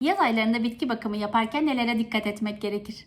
Yaz aylarında bitki bakımı yaparken nelere dikkat etmek gerekir?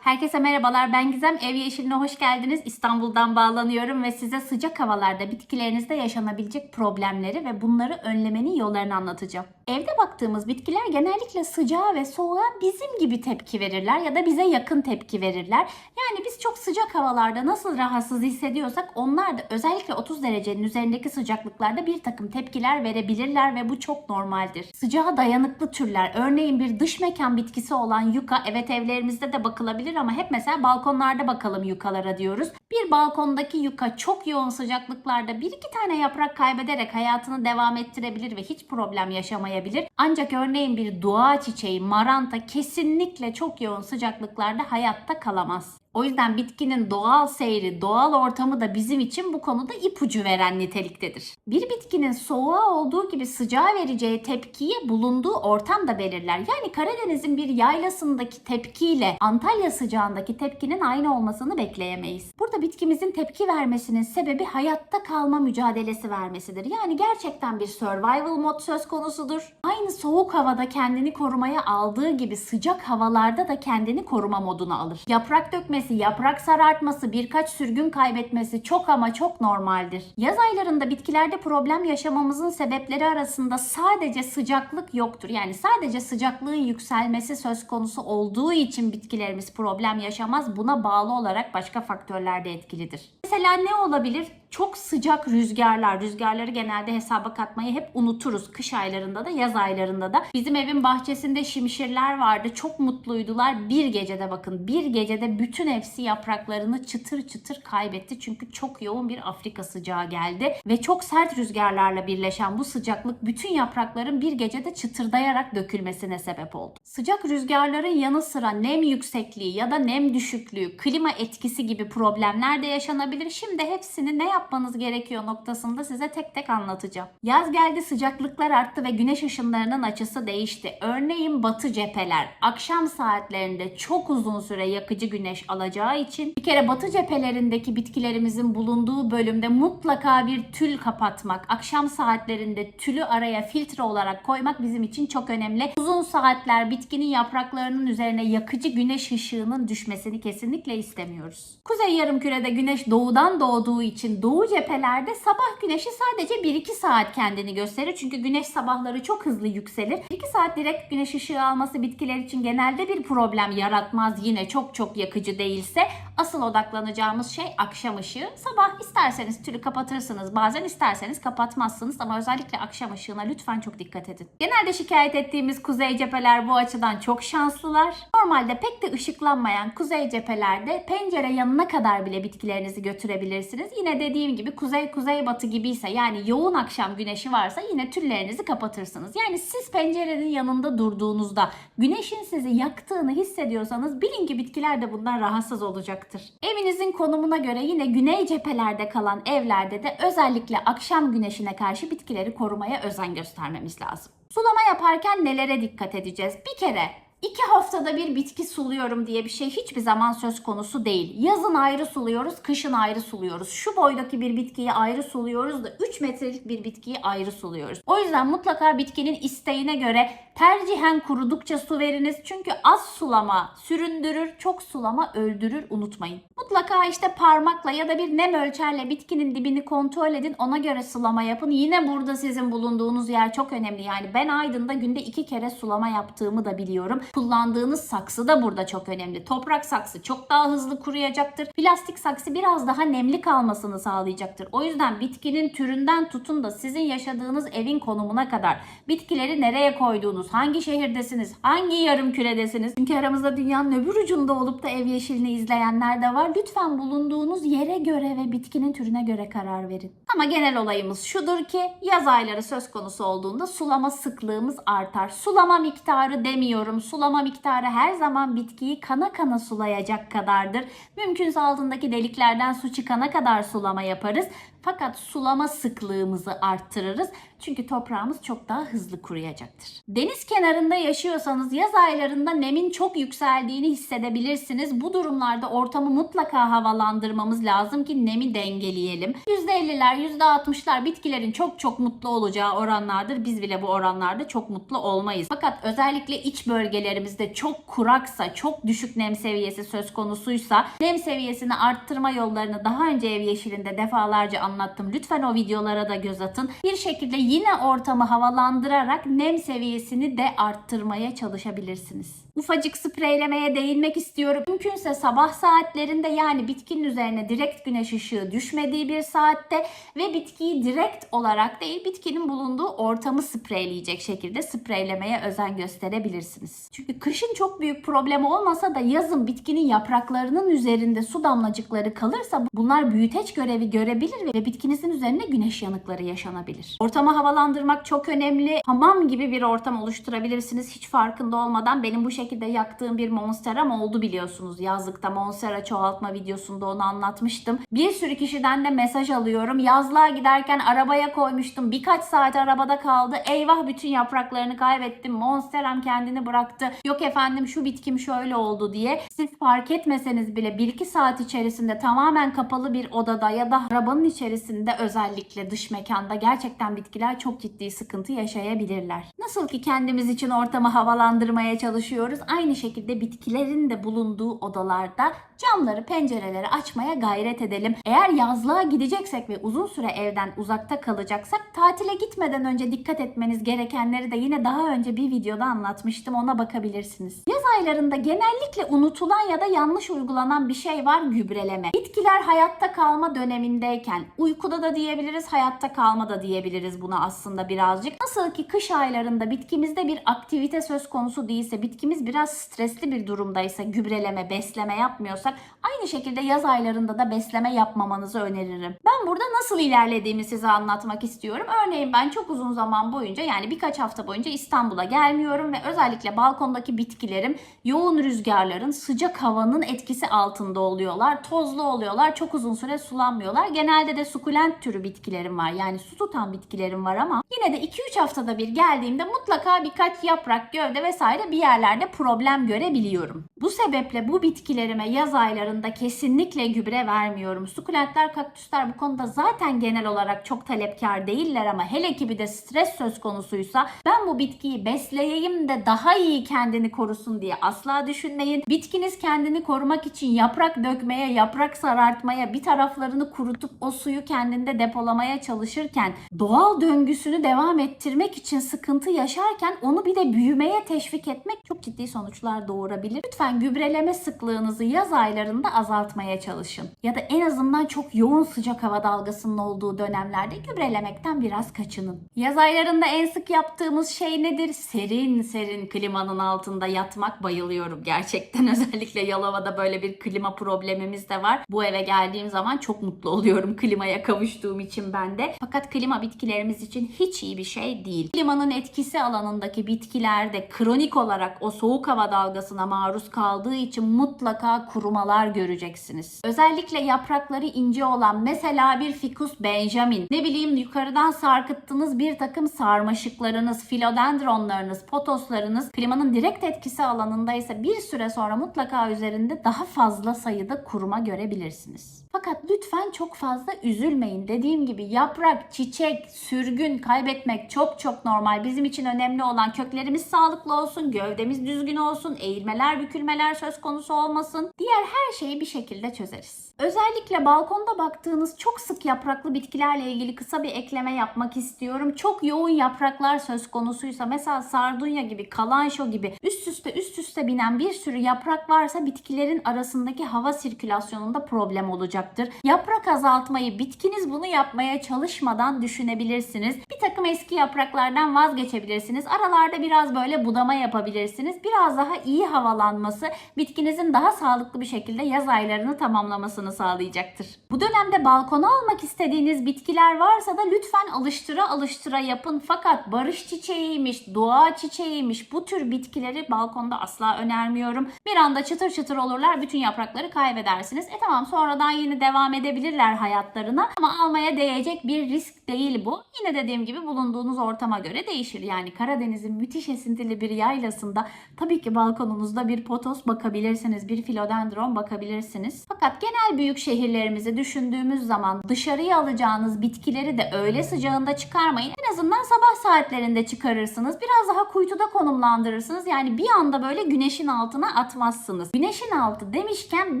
Herkese merhabalar ben Gizem. Ev Yeşiline hoş geldiniz. İstanbul'dan bağlanıyorum ve size sıcak havalarda bitkilerinizde yaşanabilecek problemleri ve bunları önlemenin yollarını anlatacağım. Evde baktığımız bitkiler genellikle sıcağa ve soğuğa bizim gibi tepki verirler ya da bize yakın tepki verirler. Yani biz çok sıcak havalarda nasıl rahatsız hissediyorsak onlar da özellikle 30 derecenin üzerindeki sıcaklıklarda bir takım tepkiler verebilirler ve bu çok normaldir. Sıcağa dayanıklı türler örneğin bir dış mekan bitkisi olan yuka evet evlerimizde de bakılabilir ama hep mesela balkonlarda bakalım yukalara diyoruz. Bir balkondaki yuka çok yoğun sıcaklıklarda bir iki tane yaprak kaybederek hayatını devam ettirebilir ve hiç problem yaşamayabilir. Ancak örneğin bir dua çiçeği maranta kesinlikle çok yoğun sıcaklıklarda hayatta kalamaz. O yüzden bitkinin doğal seyri, doğal ortamı da bizim için bu konuda ipucu veren niteliktedir. Bir bitkinin soğuğa olduğu gibi sıcağa vereceği tepkiyi bulunduğu ortam da belirler. Yani Karadeniz'in bir yaylasındaki tepkiyle Antalya sıcağındaki tepkinin aynı olmasını bekleyemeyiz. Burada bitkimizin tepki vermesinin sebebi hayatta kalma mücadelesi vermesidir. Yani gerçekten bir survival mod söz konusudur. Aynı soğuk havada kendini korumaya aldığı gibi sıcak havalarda da kendini koruma moduna alır. Yaprak dökmesi, yaprak sarartması, birkaç sürgün kaybetmesi çok ama çok normaldir. Yaz aylarında bitkilerde problem yaşamamızın sebepleri arasında sadece sıcaklık yoktur. Yani sadece sıcaklığın yükselmesi söz konusu olduğu için bitkilerimiz problem yaşamaz. Buna bağlı olarak başka faktörler de etkilidir. Mesela ne olabilir? Çok sıcak rüzgarlar. Rüzgarları genelde hesaba katmayı hep unuturuz. Kış aylarında da yaz aylarında da. Bizim evin bahçesinde şimşirler vardı. Çok mutluydular. Bir gecede bakın bir gecede bütün hepsi yapraklarını çıtır çıtır kaybetti. Çünkü çok yoğun bir Afrika sıcağı geldi. Ve çok sert rüzgarlarla birleşen bu sıcaklık bütün yaprakların bir gecede çıtırdayarak dökülmesine sebep oldu. Sıcak rüzgarların yanı sıra nem yüksekliği ya da nem düşüklüğü, klima etkisi gibi problemler de yaşanabilir. Şimdi hepsini ne yapmanız gerekiyor noktasında size tek tek anlatacağım. Yaz geldi sıcaklıklar arttı ve güneş ışınlarının açısı değişti. Örneğin batı cepheler akşam saatlerinde çok uzun süre yakıcı güneş alacağı için bir kere batı cephelerindeki bitkilerimizin bulunduğu bölümde mutlaka bir tül kapatmak, akşam saatlerinde tülü araya filtre olarak koymak bizim için çok önemli. Uzun saatler bitkinin yapraklarının üzerine yakıcı güneş ışığının düşmesini kesinlikle istemiyoruz. Kuzey yarımkürede güneş doğudan doğduğu için doğu cephelerde sabah güneşi sadece 1-2 saat kendini gösterir. Çünkü güneş sabahları çok hızlı yükselir. 2 saat direkt güneş ışığı alması bitkiler için genelde bir problem yaratmaz. Yine çok çok yakıcı değilse asıl odaklanacağımız şey akşam ışığı. Sabah isterseniz tülü kapatırsınız. Bazen isterseniz kapatmazsınız ama özellikle akşam ışığına lütfen çok dikkat edin. Genelde şikayet ettiğimiz kuzey cepheler bu açıdan çok şanslılar. Normalde pek de ışıklanmayan kuzey cephelerde pencere yanına kadar bile bitkilerinizi götürebilirsiniz. Yine dediğim gibi kuzey kuzey batı gibiyse yani yoğun akşam güneşi varsa yine tüllerinizi kapatırsınız. Yani siz pencerenin yanında durduğunuzda güneşin sizi yaktığını hissediyorsanız bilin ki bitkiler de bundan rahatsız olacaktır. Evinizin konumuna göre yine güney cephelerde kalan evlerde de özellikle akşam güneşine karşı bitkileri korumaya özen göstermemiz lazım. Sulama yaparken nelere dikkat edeceğiz? Bir kere İki haftada bir bitki suluyorum diye bir şey hiçbir zaman söz konusu değil. Yazın ayrı suluyoruz, kışın ayrı suluyoruz. Şu boydaki bir bitkiyi ayrı suluyoruz da 3 metrelik bir bitkiyi ayrı suluyoruz. O yüzden mutlaka bitkinin isteğine göre tercihen kurudukça su veriniz. Çünkü az sulama süründürür, çok sulama öldürür unutmayın. Mutlaka işte parmakla ya da bir nem ölçerle bitkinin dibini kontrol edin. Ona göre sulama yapın. Yine burada sizin bulunduğunuz yer çok önemli. Yani ben Aydın'da günde iki kere sulama yaptığımı da biliyorum. Kullandığınız saksı da burada çok önemli. Toprak saksı çok daha hızlı kuruyacaktır. Plastik saksı biraz daha nemli kalmasını sağlayacaktır. O yüzden bitkinin türünden tutun da sizin yaşadığınız evin konumuna kadar bitkileri nereye koyduğunuz, hangi şehirdesiniz, hangi yarım küredesiniz? Çünkü aramızda dünyanın öbür ucunda olup da ev yeşilini izleyenler de var. Lütfen bulunduğunuz yere göre ve bitkinin türüne göre karar verin. Ama genel olayımız şudur ki yaz ayları söz konusu olduğunda sulama sıklığımız artar. Sulama miktarı demiyorum. Sulama miktarı her zaman bitkiyi kana kana sulayacak kadardır. Mümkünse altındaki deliklerden su çıkana kadar sulama yaparız. Fakat sulama sıklığımızı arttırırız. Çünkü toprağımız çok daha hızlı kuruyacaktır. Deniz kenarında yaşıyorsanız yaz aylarında nemin çok yükseldiğini hissedebilirsiniz. Bu durumlarda ortamı mutlaka havalandırmamız lazım ki nemi dengeleyelim. %50'ler, %60'lar bitkilerin çok çok mutlu olacağı oranlardır. Biz bile bu oranlarda çok mutlu olmayız. Fakat özellikle iç bölgelerimizde çok kuraksa, çok düşük nem seviyesi söz konusuysa nem seviyesini arttırma yollarını daha önce ev yeşilinde defalarca anlattım. Lütfen o videolara da göz atın. Bir şekilde yine ortamı havalandırarak nem seviyesini de arttırmaya çalışabilirsiniz. Ufacık spreylemeye değinmek istiyorum. Mümkünse sabah saatlerinde yani bitkinin üzerine direkt güneş ışığı düşmediği bir saatte ve bitkiyi direkt olarak değil bitkinin bulunduğu ortamı spreyleyecek şekilde spreylemeye özen gösterebilirsiniz. Çünkü kışın çok büyük problem olmasa da yazın bitkinin yapraklarının üzerinde su damlacıkları kalırsa bunlar büyüteç görevi görebilir ve bitkinizin üzerine güneş yanıkları yaşanabilir. Ortamı havalandırmak çok önemli. Hamam gibi bir ortam oluşturabilirsiniz hiç farkında olmadan. Benim bu şekilde yaktığım bir monsteram oldu biliyorsunuz. Yazlıkta monstera çoğaltma videosunda onu anlatmıştım. Bir sürü kişiden de mesaj alıyorum. Yazlığa giderken arabaya koymuştum. Birkaç saat arabada kaldı. Eyvah bütün yapraklarını kaybettim. Monsteram kendini bıraktı. Yok efendim şu bitkim şöyle oldu diye. Siz fark etmeseniz bile 1-2 saat içerisinde tamamen kapalı bir odada ya da arabanın içerisinde özellikle dış mekanda gerçekten bitkiler çok ciddi sıkıntı yaşayabilirler. Nasıl ki kendimiz için ortamı havalandırmaya çalışıyoruz. Aynı şekilde bitkilerin de bulunduğu odalarda camları, pencereleri açmaya gayret edelim. Eğer yazlığa gideceksek ve uzun süre evden uzakta kalacaksak tatile gitmeden önce dikkat etmeniz gerekenleri de yine daha önce bir videoda anlatmıştım. Ona bakabilirsiniz. Yaz aylarında genellikle unutulan ya da yanlış uygulanan bir şey var gübreleme. Bitkiler hayatta kalma dönemindeyken uykuda da diyebiliriz, hayatta kalma da diyebiliriz buna aslında birazcık. Nasıl ki kış aylarında bitkimizde bir aktivite söz konusu değilse, bitkimiz biraz stresli bir durumdaysa, gübreleme, besleme yapmıyorsak aynı şekilde yaz aylarında da besleme yapmamanızı öneririm. Ben burada nasıl ilerlediğimi size anlatmak istiyorum. Örneğin ben çok uzun zaman boyunca yani birkaç hafta boyunca İstanbul'a gelmiyorum ve özellikle balkondaki bitkilerim yoğun rüzgarların, sıcak havanın etkisi altında oluyorlar. Tozlu oluyorlar. Çok uzun süre sulanmıyorlar. Genelde de sukulent türü bitkilerim var. Yani su tutan bitkilerim var ama yine de 2-3 haftada bir geldiğimde mutlaka birkaç yaprak, gövde vesaire bir yerlerde problem görebiliyorum. Bu sebeple bu bitkilerime yaz aylarında kesinlikle gübre vermiyorum. Sukulentler, kaktüsler bu konuda zaten genel olarak çok talepkar değiller ama hele ki bir de stres söz konusuysa ben bu bitkiyi besleyeyim de daha iyi kendini korusun diye asla düşünmeyin. Bitkiniz kendini korumak için yaprak dökmeye, yaprak sarartmaya, bir taraflarını kurutup o suyu kendinde depolamaya çalışırken doğal döngüsünü devam ettirmek için sıkıntı yaşarken onu bir de büyümeye teşvik etmek çok ciddi sonuçlar doğurabilir. Lütfen gübreleme sıklığınızı yaz aylarında azaltmaya çalışın. Ya da en azından çok yoğun sıcak hava dalgasının olduğu dönemlerde gübrelemekten biraz kaçının. Yaz aylarında en sık yaptığımız şey nedir? Serin serin klimanın altında yatmak bayılıyorum gerçekten. Özellikle Yalova'da böyle bir klima problemimiz de var. Bu eve geldiğim zaman çok mutlu oluyorum klimaya kavuştuğum için ben de. Fakat klima bitkilerimiz için hiç iyi bir şey değil. Klimanın etkisi alanındaki bitkilerde kronik olarak o soğuk hava dalgasına maruz kaldığı için mutlaka kurumalar göreceksiniz. Özellikle yaprakları ince olan mesela bir ficus benjamin, ne bileyim yukarıdan sarkıttığınız bir takım sarmaşıklarınız, filodendronlarınız, potoslarınız klimanın direkt etkisi alanındaysa bir süre sonra mutlaka üzerinde daha fazla sayıda kuruma görebilirsiniz. Fakat lütfen çok fazla üzülmeyin. Dediğim gibi yaprak, çiçek, sürgün kaybetmek çok çok normal. Bizim için önemli olan köklerimiz sağlıklı olsun, gövdemiz düzgün olsun, eğilmeler, bükülmeler söz konusu olmasın. Diğer her şeyi bir şekilde çözeriz. Özellikle balkonda baktığınız çok sık yapraklı bitkilerle ilgili kısa bir ekleme yapmak istiyorum. Çok yoğun yapraklar söz konusuysa mesela sardunya gibi, kalanşo gibi üst üste üst üste binen bir sürü yaprak varsa bitkilerin arasındaki hava sirkülasyonunda problem olacaktır. Yaprak azaltmayı bitkiniz bunu yapmaya çalışmadan düşünebilirsiniz. Bir takım eski yapraklardan vazgeçebilirsiniz. Aralarda biraz böyle budama yapabilirsiniz. Biraz daha iyi havalanması bitkinizin daha sağlıklı bir şekilde yaz aylarını tamamlamasını sağlayacaktır. Bu dönemde balkona almak istediğiniz bitkiler varsa da lütfen alıştıra alıştıra yapın. Fakat barış çiçeğiymiş, doğa çiçeğiymiş bu tür bitkileri balkonda asla önermiyorum. Bir anda çıtır çıtır olurlar, bütün yaprakları kaybedersiniz. E tamam sonradan yeniden kendilerini devam edebilirler hayatlarına ama almaya değecek bir risk değil bu. Yine dediğim gibi bulunduğunuz ortama göre değişir. Yani Karadeniz'in müthiş esintili bir yaylasında tabii ki balkonunuzda bir potos bakabilirsiniz, bir filodendron bakabilirsiniz. Fakat genel büyük şehirlerimizi düşündüğümüz zaman dışarıya alacağınız bitkileri de öğle sıcağında çıkarmayın. En azından sabah saatlerinde çıkarırsınız. Biraz daha kuytuda konumlandırırsınız. Yani bir anda böyle güneşin altına atmazsınız. Güneşin altı demişken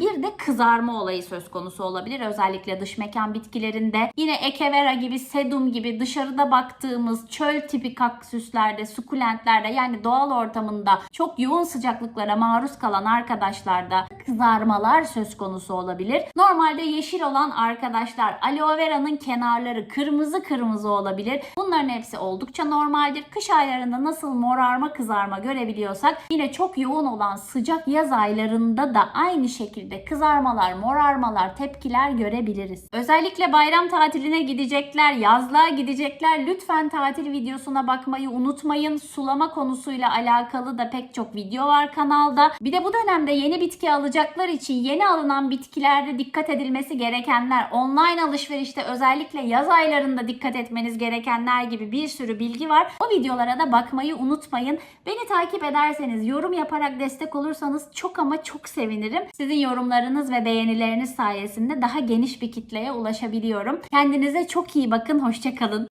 bir de kızarma olayı söz konusu olabilir. Özellikle dış mekan bitkilerinde. Yine ekevera gibi, sedum gibi dışarıda baktığımız çöl tipi kaktüslerde, sukulentlerde yani doğal ortamında çok yoğun sıcaklıklara maruz kalan arkadaşlarda kızarmalar söz konusu olabilir. Normalde yeşil olan arkadaşlar aloe vera'nın kenarları kırmızı kırmızı olabilir. Bunların hepsi oldukça normaldir. Kış aylarında nasıl morarma kızarma görebiliyorsak yine çok yoğun olan sıcak yaz aylarında da aynı şekilde kızarmalar, morarmalar, tepkiler görebiliriz. Özellikle bayram tatiline gidecekler, yazlığa gidecekler. Lütfen tatil videosuna bakmayı unutmayın. Sulama konusuyla alakalı da pek çok video var kanalda. Bir de bu dönemde yeni bitki alacaklar için yeni alınan bitkilerde dikkat edilmesi gerekenler, online alışverişte özellikle yaz aylarında dikkat etmeniz gerekenler gibi bir sürü bilgi var. O videolara da bakmayı unutmayın. Beni takip ederseniz, yorum yaparak destek olursanız çok ama çok sevinirim. Sizin yorumlarınız ve beğenileriniz sayesinde daha geniş bir kitleye ulaşabiliyorum. Kendinize çok iyi bakın, hoşçakalın.